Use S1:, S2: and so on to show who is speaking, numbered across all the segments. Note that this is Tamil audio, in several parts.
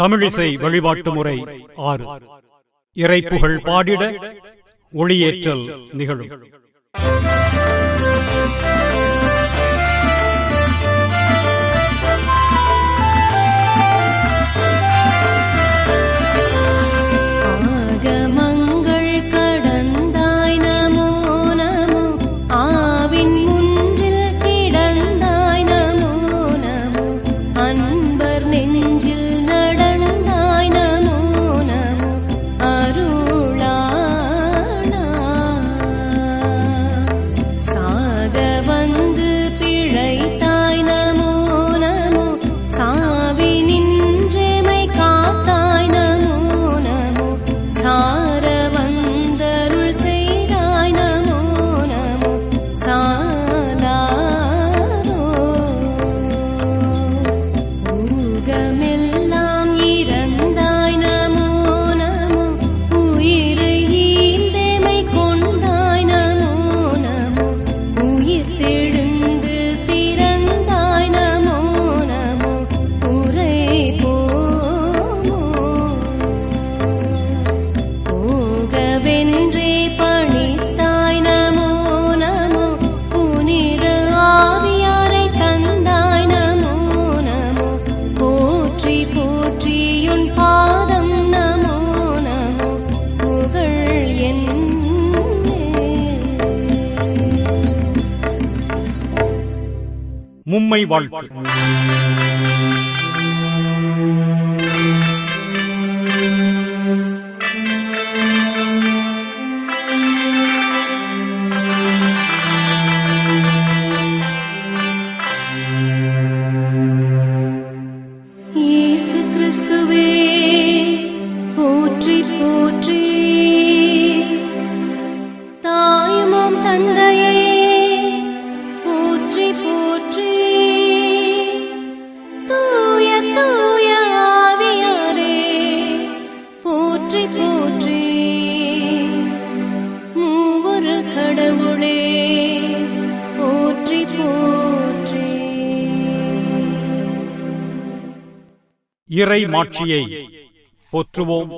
S1: தமிழிசை வழிபாட்டு முறை ஆறு. இறைப்புகள் பாடிட ஒளியேற்றல் நிகழும். வாழ்த்து இறை மாட்சியை போற்றுவோம்.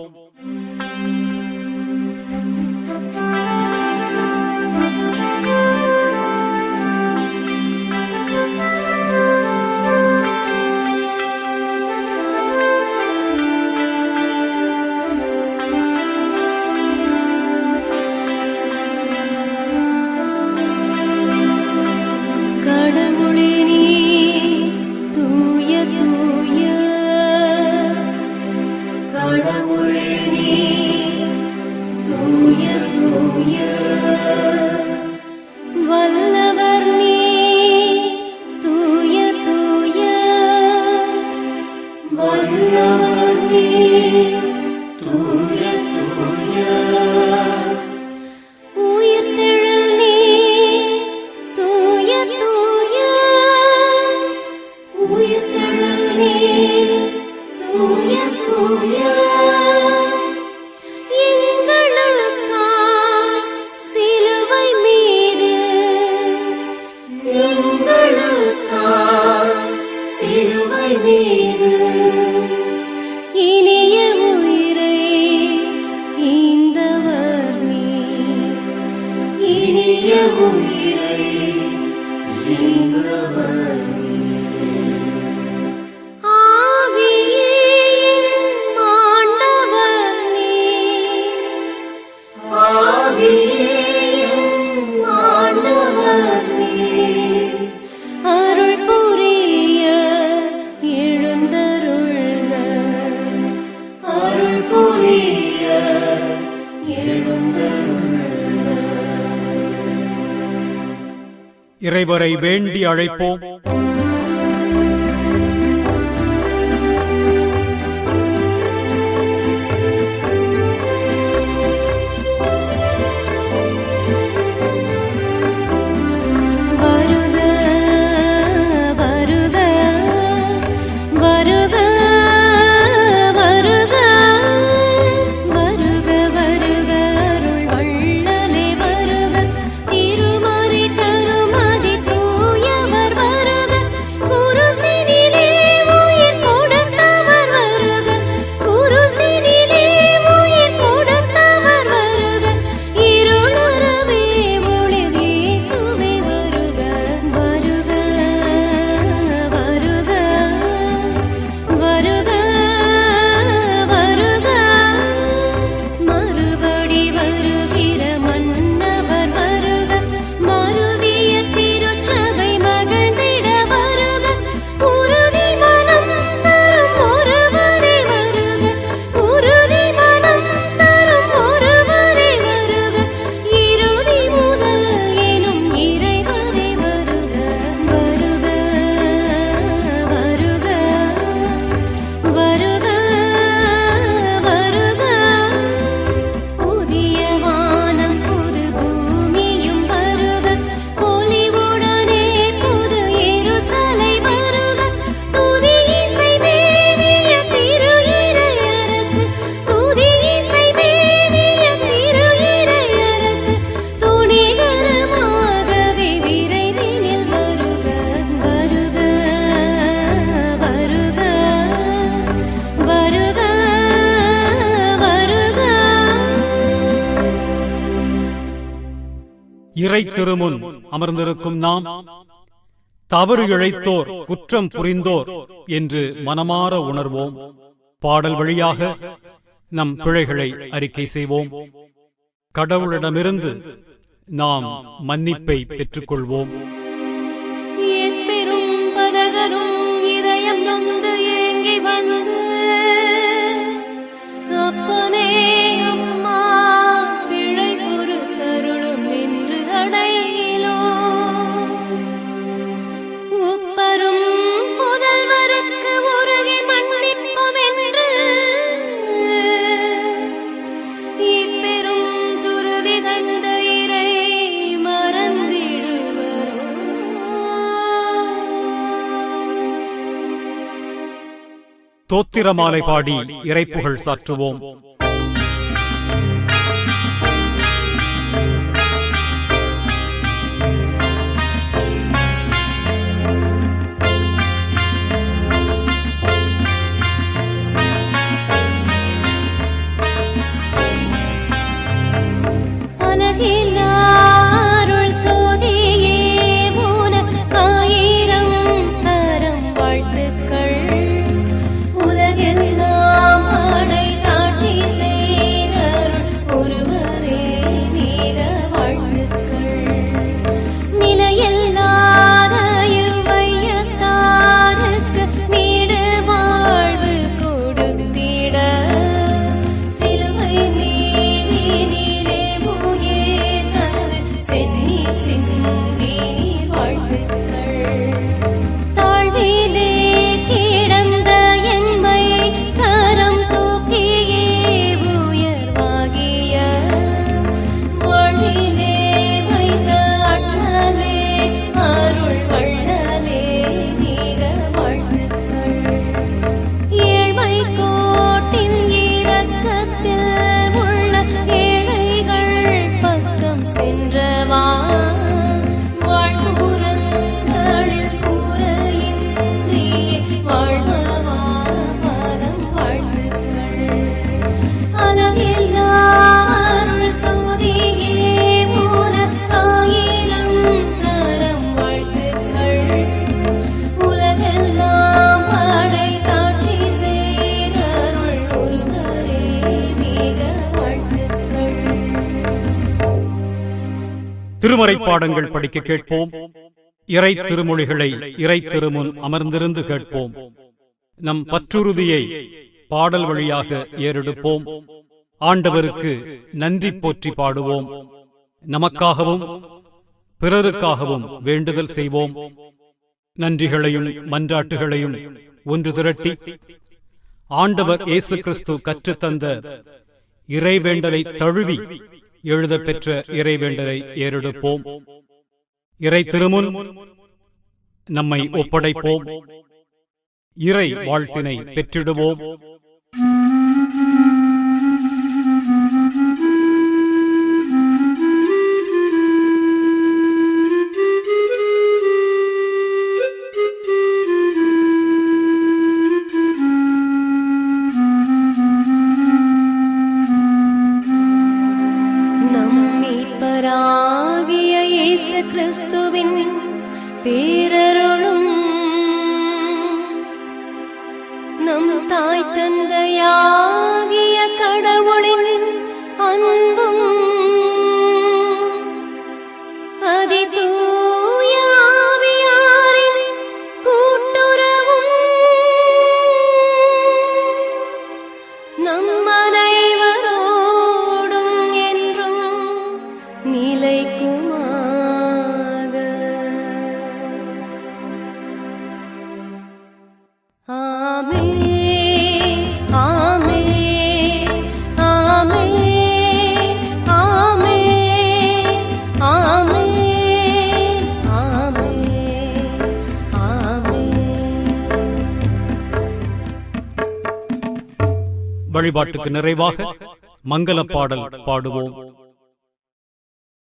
S1: இறைவரை வேண்டி அழைப்போம்.
S2: இறை திருமுன் அமர்ந்திருக்கும் நாம் தவறு இழைத்தோர் குற்றம் புரிந்தோர் என்று மனமாற உணர்வோம். பாடல் வழியாக நம் பிழைகளை அறிக்கை செய்வோம். கடவுளிடமிருந்து நாம் மன்னிப்பை பெற்றுக்கொள்வோம்.
S1: பதகரும் இதயம் நொந்து ஏங்கி வந்து அப்பனே
S2: தோத்திரமாலை பாடி இறைப்புகள் சாற்றுவோம். திருமறை பாடங்கள் படிக்க கேட்போம். இறை திருமொழிகளை இறை திருமுன் அமர்ந்திருந்து கேட்போம். நம் பற்றுறுதியை பாடல் வழியாக ஏறெடுப்போம். ஆண்டவருக்கு நன்றி போற்றி பாடுவோம். நமக்காகவும் பிறருக்காகவும் வேண்டுதல் செய்வோம். நன்றிகளையும் மன்றாட்டுகளையும் ஒன்று திரட்டி ஆண்டவர் இயேசு கிறிஸ்து கற்றுத்தந்த இறைவேண்டலை தழுவி எழுதப் பெற்ற இறைவேண்டலை ஏறெடுப்போம். இறை திருமுன் நம்மை ஒப்படைப்போம். இறை வாழ்த்தினை பெற்றிடுவோம்.
S1: கிறிஸ்துவின் பேர
S2: வழிபாட்டுக்கு நிறைவாக மங்கள பாடல் பாடுவோம்.